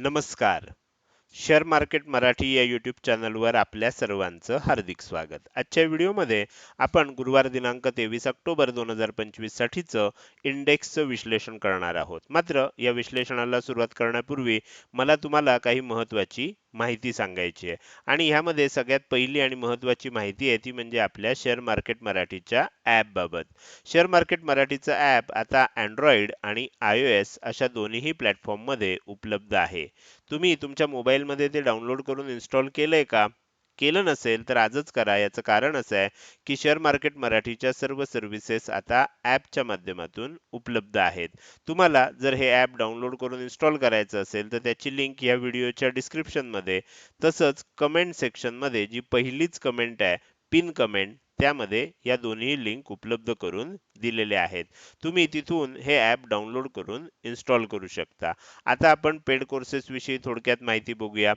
नमस्कार. Share market Marathi या YouTube चॅनलवर आपल्या सर्वांचं हार्दिक स्वागत. आजच्या व्हिडिओमध्ये आपण गुरुवार दिनांक तेवीस ऑक्टोबर दोन हजार पंचवीस साठीचं इंडेक्सचं विश्लेषण करणार आहोत. मात्र या विश्लेषणाला सुरुवात करण्यापूर्वी मला तुम्हाला काही महत्त्वाची माहिती सांगायची आहे. आणि ह्यामध्ये सगळ्यात पहिली आणि महत्वाची माहिती आहे ती म्हणजे आपल्या शेअर मार्केट मराठीच्या ॲपबाबत शेअर मार्केट मराठीचं ॲप आता अँड्रॉइड आणि आय ओ एस अशा दोन्हीही प्लॅटफॉर्ममध्ये उपलब्ध आहे. तुम्ही तुमच्या मोबाईलमध्ये ते डाउनलोड करून इन्स्टॉल केलंय का? केलं नसेल तर आजच करा. याचं कारण असं आहे की शेअर मार्केट मराठीच्या सर्व सर्व्हिसेस आता ॲपच्या माध्यमातून उपलब्ध आहेत. तुम्हाला जर हे ॲप डाउनलोड करून इन्स्टॉल करायचं असेल तर त्याची लिंक या व्हिडिओच्या डिस्क्रिप्शनमध्ये तसंच कमेंट सेक्शनमध्ये जी पहिलीच कमेंट आहे पिन कमेंट त्यामध्ये या दोन्ही लिंक उपलब्ध करून दिलेले आहेत. तुम्ही तिथून हे ॲप डाउनलोड करून इन्स्टॉल करू शकता. आता आपण पेड कोर्सेस विषयी थोडक्यात माहिती बघूया.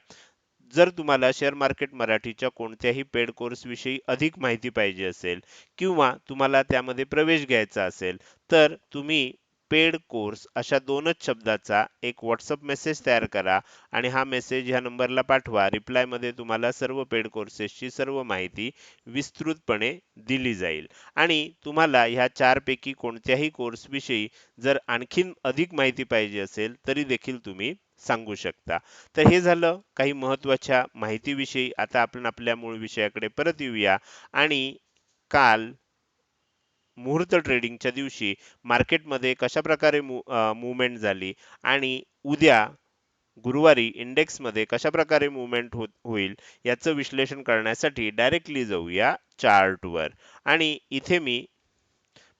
जर तुम्हाला शेअर मार्केट मराठीच्या कोणत्याही पेड कोर्सविषयी अधिक माहिती पाहिजे असेल किंवा तुम्हाला त्यामध्ये प्रवेश घ्यायचा असेल तर तुम्ही पेड कोर्स अशा दोनच शब्दाचा एक व्हॉट्सअप मेसेज तयार करा आणि हा मेसेज ह्या नंबरला पाठवा. रिप्लायमध्ये तुम्हाला सर्व पेड कोर्सेसची सर्व माहिती विस्तृतपणे दिली जाईल. आणि तुम्हाला ह्या चारपैकी कोणत्याही कोर्सविषयी जर आणखीन अधिक माहिती पाहिजे असेल तरी देखील तुम्ही सांगू शकता. तर हे झालं. काही महत्त्वाच्या माहितीविषयी आता आपण आपल्या मूळ विषयाकडे परत येऊया. आणि काल मुहूर्त ट्रेडिंगच्या दिवशी मार्केटमध्ये कशा प्रकारे मुवमेंट झाली आणि उद्या गुरुवारी इंडेक्समध्ये कशा प्रकारे मुवमेंट हो होईल याचं विश्लेषण करण्यासाठी डायरेक्टली जाऊया चार्टवर आणि इथे मी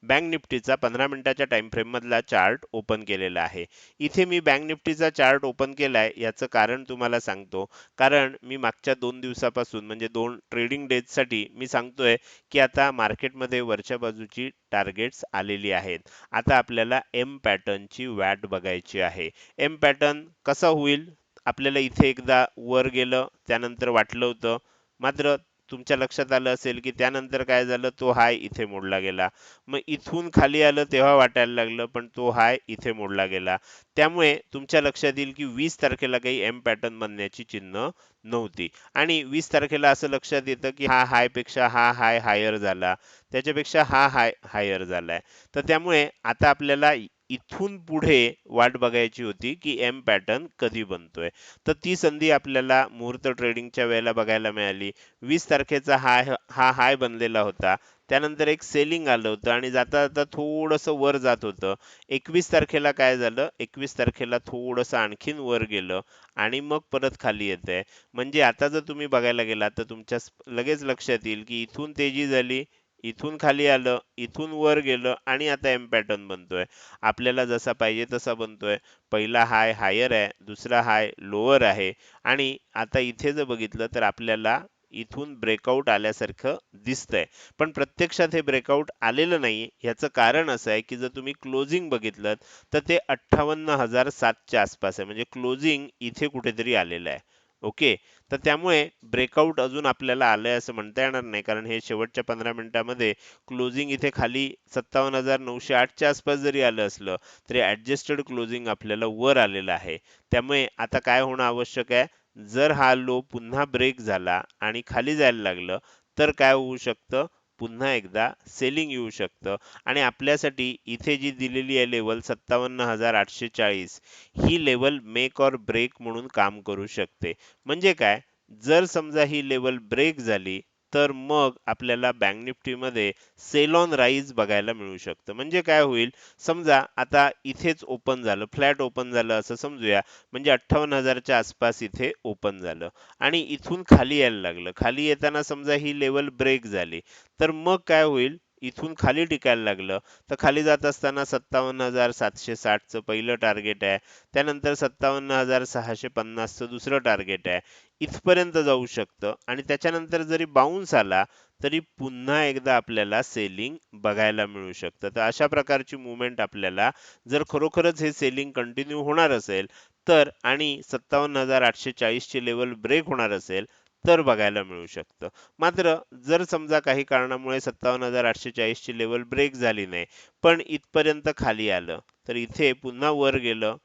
बँक निफ्टीचा पंधरा मिनिटाच्या टाइम फ्रेम मधला चार्ट ओपन केलेला आहे. इथे मी बँक निफ्टीचा चार्ट ओपन केला आहे याचं कारण तुम्हाला सांगतो. कारण मी मागच्या दोन दिवसापासून म्हणजे दोन ट्रेडिंग डेजसाठी मी सांगतोय की आता मार्केटमध्ये वरच्या बाजूची टार्गेट्स आलेली आहेत. आता आपल्याला एम पॅटर्नची वॅट बघायची आहे. एम पॅटर्न कसा होईल? आपल्याला इथे एकदा वर गेलं त्यानंतर वाटलं होतं. मात्र तुमच्या लक्षात आलं असेल की त्यानंतर काय झालं? तो हाय इथे मोडला गेला. मग इथून खाली आलं तेव्हा वाटायला लागलं पण तो हाय इथे मोडला गेला. त्यामुळे तुमच्या लक्षात येईल की वीस तारखेला काही एम पॅटर्न बनण्याची चिन्ह नव्हती. आणि वीस तारखेला असं लक्षात येतं की हा हायपेक्षा हा हाय हायर झाला. त्याच्यापेक्षा हा हाय हायर झालाय. तर त्यामुळे आता आपल्याला इथून पुढे वाट बघायची होती की एम पॅटर्न कधी बनतोय. तर ती संधी आपल्याला मुहूर्त ट्रेडिंगच्या वेळेला बघायला मिळाली. वीस तारखेचा हाय हा हाय बनलेला होता. त्यानंतर एक सेलिंग आलं होतं आणि जाता जाता थोडंसं वर जात होतं. एकवीस तारखेला काय झालं? एकवीस तारखेला थोडंसं आणखीन वर गेलं आणि मग परत खाली येत आहे म्हणजे आता जर तुम्ही बघायला गेला तर तुमच्या लगेच लक्षात येईल की इथून तेजी झाली इथून खाली आलं इथून वर गेलं आणि आता एम पॅटर्न बनतोय. आपल्याला जसा पाहिजे तसा बनतोय. पहिला हाय हायर आहे दुसरा हाय लोअर आहे. आणि आता इथे जर बघितलं तर आपल्याला इथून ब्रेकआउट आल्यासारखं दिसतंय. पण प्रत्यक्षात हे ब्रेकआउट आलेलं नाही ह्याचं कारण असं आहे की जर तुम्ही क्लोजिंग बघितलं तर ते अठ्ठावन्न हजार सातच्या आसपास आहे. म्हणजे क्लोजिंग इथे कुठेतरी आलेलं आहे. ओके. तर त्यामुळे ब्रेकआउट अजून आपल्याला आलंय असं म्हणता येणार नाही कारण हे शेवटच्या पंधरा मिनिटामध्ये क्लोजिंग इथे खाली सत्तावन्न हजार नऊशे आठच्या आसपास जरी आलं असलं तरी ॲडजस्टेड क्लोजिंग आपल्याला वर आलेलं आहे. त्यामुळे आता काय होणं आवश्यक आहे? जर हा लो पुन्हा ब्रेक झाला आणि खाली जायला लागलं तर काय होऊ शकतं? पुन्हा एकदा सेलिंग येऊ शकतं. आणि आपल्यासाठी इथे जी दिलेली आहे लेवल सत्तावन्न हजार आठशे चाळीस ही लेवल मेक ऑर ब्रेक म्हणून काम करू शकते. म्हणजे काय? जर समजा ही लेवल ब्रेक झाली तर मग आपल्याला बँक निफ्टीमध्ये सेल ऑन राईज बघायला मिळू शकतं. म्हणजे काय होईल? समजा आता इथेच ओपन झालं फ्लॅट ओपन झालं असं समजूया. म्हणजे अठ्ठावन्न हजारच्या आसपास इथे ओपन झालं. आणि इथून खाली यायला लागलं. खाली येताना समजा ही लेवल ब्रेक झाली. तर मग काय होईल? इथून खाली टिकायला लागलं. तर खाली जात असताना सत्तावन्न हजार सातशे साठचं पहिलं टार्गेट आहे. त्यानंतर सत्तावन्न हजार सहाशे पन्नासचं दुसरं टार्गेट आहे. इथपर्यंत जाऊ शकतं. आणि त्याच्यानंतर जरी बाउन्स आला तरी पुन्हा एकदा आपल्याला सेलिंग बघायला मिळू शकतं. तर अशा प्रकारची मुवमेंट आपल्याला जर खरोखरच हे सेलिंग कंटिन्यू होणार असेल तर आणि सत्तावन्न हजार आठशे चाळीसचे लेवल ब्रेक होणार असेल तर बघायला मिळू शकतं. मात्र जर समजा काही कारणामुळे सत्तावन्न हजार आठशे चाळीसची लेवल ब्रेक झाली नाही पण इथपर्यंत खाली आलं तर इथे पुन्हा वर गेलं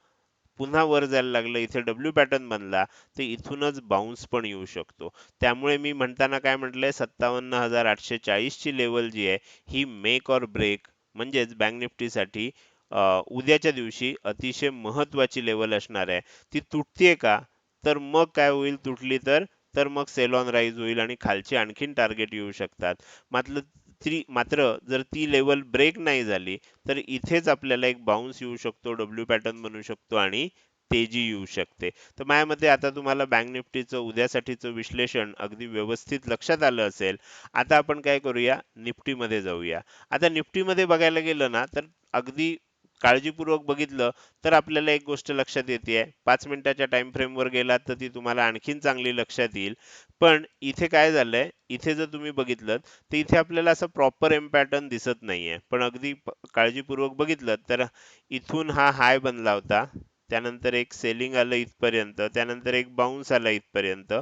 पुन्हा वर जायला लागलं इथे डब्ल्यू पॅटर्न बनला तर इथूनच बाउन्स पण येऊ शकतो. त्यामुळे मी म्हणताना काय म्हटलंय सत्तावन्न हजार आठशे चाळीस ची लेवल जी आहे ही मेक ऑर ब्रेक म्हणजेच बँक निफ्टीसाठी उद्याच्या दिवशी अतिशय महत्वाची लेवल असणार आहे. ती तुटतेय का? तर मग काय होईल? तुटली तर तर मग सेल ऑन राईज होईल आणि खालचे आणखीन टार्गेट येऊ शकतात. मात्र ती मात्र जर ती लेवल ब्रेक नाही झाली तर इथेच आपल्याला एक बाउन्स येऊ शकतो डब्ल्यू पॅटर्न बनू शकतो आणि तेजी येऊ शकते. तर माझ्या मते आता तुम्हाला बँक निफ्टीचं उद्यासाठीचं विश्लेषण अगदी व्यवस्थित लक्षात आलं असेल. आता आपण काय करूया? निफ्टीमध्ये जाऊया. आता निफ्टीमध्ये बघायला गेलं ना तर अगदी काळजीपूर्वक बघितलं तर आपल्याला एक गोष्ट लक्षात येते पाच मिनिटाच्या टाइम फ्रेमवर गेलात तर ती तुम्हाला आणखीन चांगली लक्षात येईल. पण इथे काय झालंय? इथे जर तुम्ही बघितलं तर इथे आपल्याला असं प्रॉपर एम पॅटर्न दिसत नाहीये. पण अगदी काळजीपूर्वक बघितलं तर इथून हा हाय बनला होता. त्यानंतर एक सेलिंग आलं इथपर्यंत त्यानंतर एक बाउन्स आला इथपर्यंत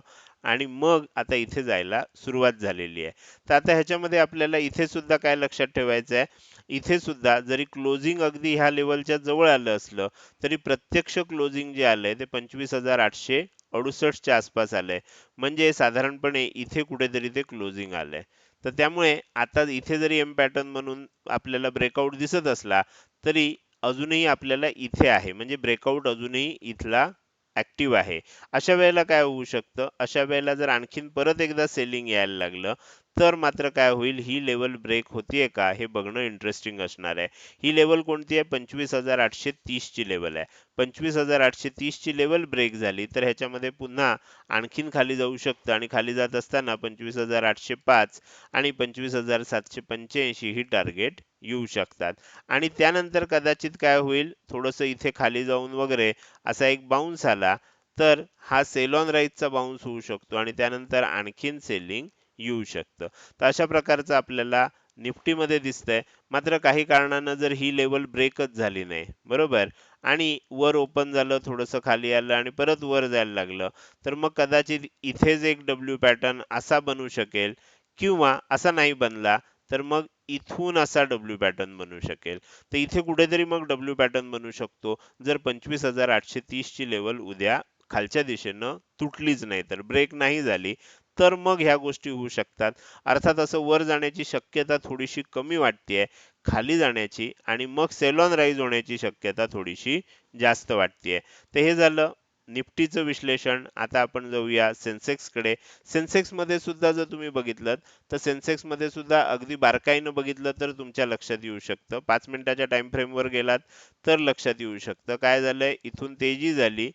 आणि मग आता इथे जायला सुरुवात झालेली आहे. तर आता ह्याच्यामध्ये आपल्याला इथे सुद्धा काय लक्षात ठेवायचं आहे इथे सुद्धा जरी क्लोजिंग अगदी ह्या लेवलच्या जवळ आलं असलं तरी प्रत्यक्ष क्लोजिंग जे आलंय ते पंचवीस हजार आठशे अडुसष्टच्या आसपास आलंय. म्हणजे साधारणपणे इथे कुठेतरी ते क्लोजिंग आलंय. तर त्यामुळे आता इथे जरी एम पॅटर्न म्हणून आपल्याला ब्रेकआउट दिसत असला तरी अजूनही आपल्याला इथे आहे. म्हणजे ब्रेकआउट अजूनही इथला ऍक्टिव्ह आहे. अशा वेळेला काय होऊ शकतं? अशा वेळेला जर आणखीन परत एकदा सेलिंग यायला लागलं तर मात्र काय होईल? ही लेवल ब्रेक होतीये का? हे बघणं इंटरेस्टिंग असणार आहे. ही लेवल कोणती आहे? पंचवीस हजार आठशे तीस ची लेवल आहे. पंचवीस हजार आठशे तीस ची लेवल ब्रेक झाली तर ह्याच्यामध्ये पुन्हा आणखीन खाली जाऊ शकतं आणि खाली जात असताना पंचवीस हजार आठशे पाच आणि पंचवीस हजार सातशे पंच्याऐंशी ही टार्गेट येऊ शकतात. आणि त्यानंतर कदाचित काय होईल? थोडस इथे खाली जाऊन वगैरे असा एक बाउन्स आला तर हा सेल ऑन राईजचा बाउन्स होऊ शकतो आणि त्यानंतर आणखीन सेलिंग येऊ शकतं. तर अशा प्रकारचं आपल्याला निफ्टीमध्ये दिसतंय. मात्र काही कारणानं जर ही लेवल ब्रेकच झाली नाही. बरोबर? आणि वर ओपन झालं थोडंसं खाली आलं आणि परत वर जायला लागलं तर मग कदाचित इथेच एक डब्ल्यू पॅटर्न असा बनू शकेल किंवा असा नाही बनला तर मग इथून असा डब्ल्यू पॅटर्न बनू शकेल. तर इथे कुठेतरी मग डब्ल्यू पॅटर्न बनू शकतो. जर पंचवीस हजार आठशे तीस ची लेवल उद्या खालच्या दिशेनं तुटलीच नाही तर ब्रेक नाही झाली तर मग ह्या गोष्टी होऊ शकतात. अर्थात असं वर जाण्याची शक्यता थोडीशी कमी वाटतेय खाली जाण्याची आणि मग सेलॉन राईज होण्याची शक्यता थोडीशी जास्त वाटतेय. तर हे झालं निफ्टीचं विश्लेषण. आता आपण जाऊया सेन्सेक्सकडे. सेन्सेक्समध्ये सेन्सेक्समध्ये सुद्धा जर तुम्ही बघितलं तर सेन्सेक्समध्ये सुद्धा अगदी बारकाईनं बघितलं तर तुमच्या लक्षात येऊ शकतं. पाच मिनिटाच्या टाइम फ्रेमवर गेलात तर लक्षात येऊ शकतं. काय झालंय इथून तेजी झाली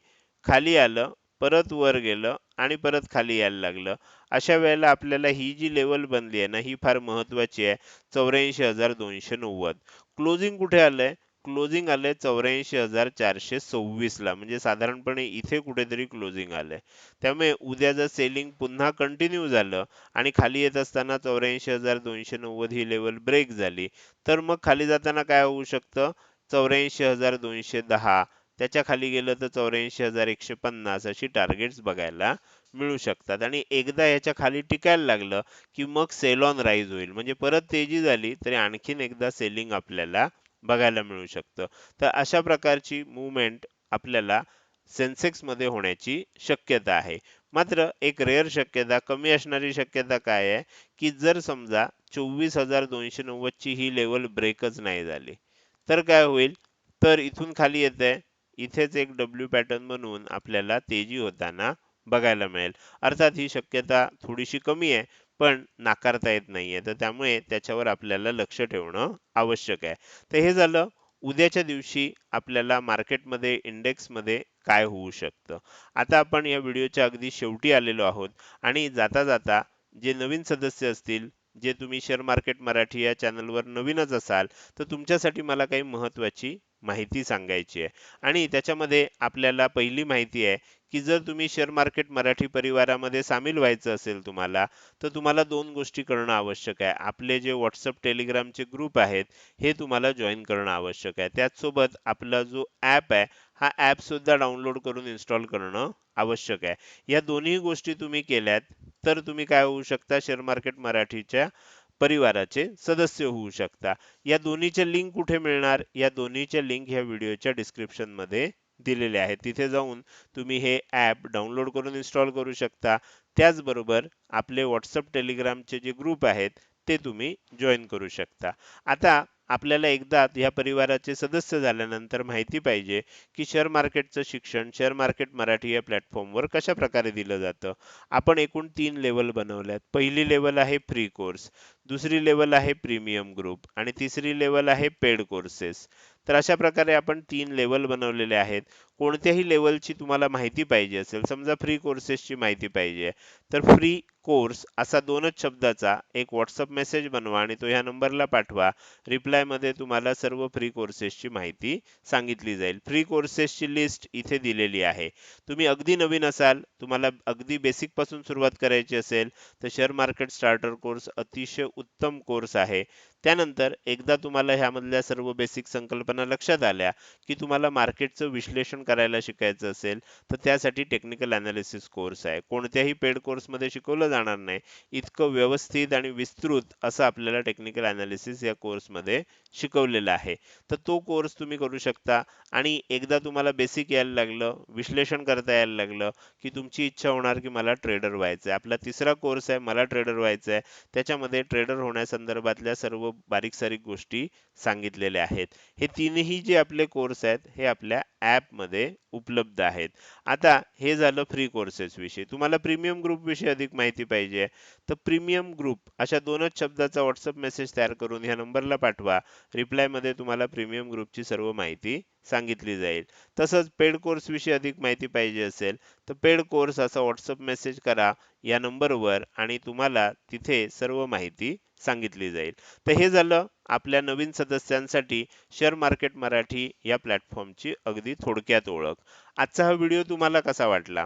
खाली आलं परत वर गेलं आणि परत खाली यायला लागलं. अशा वेळेला आपल्याला ही जी लेवल बनली आहे ना ही फार महत्वाची आहे. चौऱ्याऐंशी हजार दोनशे नव्वद. क्लोजिंग कुठे आलंय? क्लोजिंग आलंय चौऱ्याऐंशी हजार चारशे सव्वीसला म्हणजे साधारणपणे इथे कुठेतरी क्लोजिंग आलंय. त्यामुळे उद्या जर सेलिंग पुन्हा कंटिन्यू झालं आणि खाली येत असताना चौऱ्याऐंशी हजार दोनशे नव्वद ही लेवल ब्रेक झाली तर मग खाली जाताना काय होऊ शकतं? चौऱ्याऐंशी हजार दोनशे दहा. त्याच्याखाली गेलं तर चौऱ्याऐंशी हजार एकशे पन्नास अशी टार्गेट्स बघायला मिळू शकतात. आणि एकदा याच्या खाली टिकायला लागलं की मग सेल ऑन राईज होईल. म्हणजे परत तेजी झाली तरी आणखीन एकदा सेलिंग आपल्याला बघायला मिळू शकतं. तर अशा प्रकारची मुवमेंट आपल्याला सेन्सेक्समध्ये होण्याची शक्यता आहे. मात्र एक रेअर शक्यता कमी असणारी शक्यता काय आहे? की जर समजा चोवीस हजार दोनशे नव्वद ची ही लेवल ब्रेकच नाही झाली तर काय होईल? तर इथून खाली येते इथेच एक डब्ल्यू पॅटर्न बनवून आपल्याला तेजी होताना बघायला मिळेल. अर्थात ही शक्यता थोडीशी कमी आहे पण नाकारता येत नाहीये. तर त्यामुळे त्याच्यावर आपल्याला लक्ष ठेवणं आवश्यक आहे. तर हे झालं उद्याच्या दिवशी आपल्याला मार्केटमध्ये इंडेक्समध्ये काय होऊ शकतं? आता आपण या व्हिडिओच्या अगदी शेवटी आलेलो आहोत आणि जाता जाता जे नवीन सदस्य असतील जे तुम्ही शेअर मार्केट मराठी या चॅनलवर नवीनच असाल तर तुमच्यासाठी मला काही महत्त्वाची माहिती सांगायची आहे. आणि त्याच्यामध्ये आपल्याला पहिली माहिती आहे की जर तुम्ही शेअर मार्केट मराठी परिवारामध्ये सामील व्हायचं असेल तुम्हाला तर तुम्हाला दोन गोष्टी करणं आवश्यक आहे. आपले जे व्हॉट्सअप टेलिग्रामचे ग्रुप आहेत हे तुम्हाला जॉईन करणं आवश्यक आहे. त्याचसोबत आपला जो ॲप आहे हा ॲप सुद्धा डाउनलोड करून इन्स्टॉल करणं आवश्यक आहे. या दोन्ही गोष्टी तुम्ही केल्यात तर तुम्ही काय होऊ शकता? शेअर मार्केट मराठीच्या परिवाराचे सदस्य होऊ शकता. या दोन्हीचे लिंक कुठे मिळणार? या दोन्हीच्या लिंक ह्या व्हिडिओच्या डिस्क्रिप्शनमध्ये दिलेले आहेत. तिथे जाऊन तुम्ही हे ॲप डाउनलोड करून इन्स्टॉल करू शकता. त्याचबरोबर आपले व्हॉट्सअप टेलिग्रामचे जे ग्रुप आहेत ते तुम्ही जॉईन करू शकता. आता आपल्याला एकदा या परिवाराचे सदस्य झाल्यानंतर माहिती पाहिजे की शेअर मार्केटचं शिक्षण शेअर मार्केट मराठी या प्लॅटफॉर्मवर कशा प्रकारे दिलं जातं? आपण एकूण तीन लेवल बनवल्यात. पहिली लेवल आहे फ्री कोर्स दुसरी लेवल आहे प्रीमियम ग्रुप आणि तिसरी लेवल आहे पेड कोर्सेस तर अशा प्रकारे आपण तीन लेवल बनवलेले आहेत. कोणत्याही लेवलची तुम्हाला माहिती पाहिजे असेल समजा फ्री कोर्सेसची माहिती पाहिजे तर फ्री कोर्स असा दोनच शब्दाचा एक व्हॉट्सअप मेसेज बनवा आणि तो ह्या नंबरला पाठवा. रिप्लायमध्ये तुम्हाला सर्व फ्री कोर्सेसची माहिती सांगितली जाईल. फ्री कोर्सेसची लिस्ट इथे दिलेली आहे. तुम्ही अगदी नवीन असाल तुम्हाला अगदी बेसिकपासून सुरुवात करायची असेल तर शेअर मार्केट स्टार्टर कोर्स अतिशय उत्तम कोर्स आहे. त्यानंतर एकदा तुम्हाला ह्यामधल्या सर्व बेसिक संकल्पना लक्षात आल्या की तुम्हाला मार्केटचं विश्लेषण करायला शिकायचं असेल तर त्यासाठी टेक्निकल अनालिसिस कोर्स आहे. कोणत्याही पेड कोर्समध्ये शिकवलं जाणार नाही. इतकं व्यवस्थित आणि विस्तृत असं आपल्याला टेक्निकल अनालिसिस या कोर्समध्ये शिकवलेलं आहे. तर तो कोर्स तुम्ही करू शकता आणि एकदा तुम्हाला बेसिक यायला लागलं विश्लेषण करता यायला लागलं की तुमची इच्छा होणार की मला ट्रेडर व्हायचं आहे आपला तिसरा कोर्स आहे मला ट्रेडर व्हायचं आहे त्याच्यामध्ये ट्रेडर होण्यासंदर्भातल्या सर्व बारीक सारीक गोष्टी सांगितलेल्या आहेत. हे तीनही जे आपले कोर्स आहेत हे आपल्या ॲपमध्ये उपलब्ध आहेत. आता हे झालं फ्री कोर्सेस विषयी. तुम्हाला प्रीमियम ग्रुपविषयी अधिक माहिती पाहिजे. तर प्रीमियम ग्रुप अशा दोनच शब्दाचा व्हॉट्सअप मेसेज तयार करून ह्या नंबरला पाठवा. रिप्लायमध्ये तुम्हाला प्रीमियम ग्रुपची सर्व माहिती सांगितली जाईल. तसंच पेड कोर्स विषयी अधिक माहिती पाहिजे असेल तर पेड कोर्स असा व्हॉट्सअप मेसेज करा या नंबरवर आणि तुम्हाला तिथे सर्व माहिती सांगितली जाईल. तर हे झालं आपल्या नवीन सदस्यांसाठी शेअर मार्केट मराठी या प्लॅटफॉर्मची अगदी थोडक्यात ओळख. आजचा हा व्हिडिओ तुम्हाला कसा वाटला?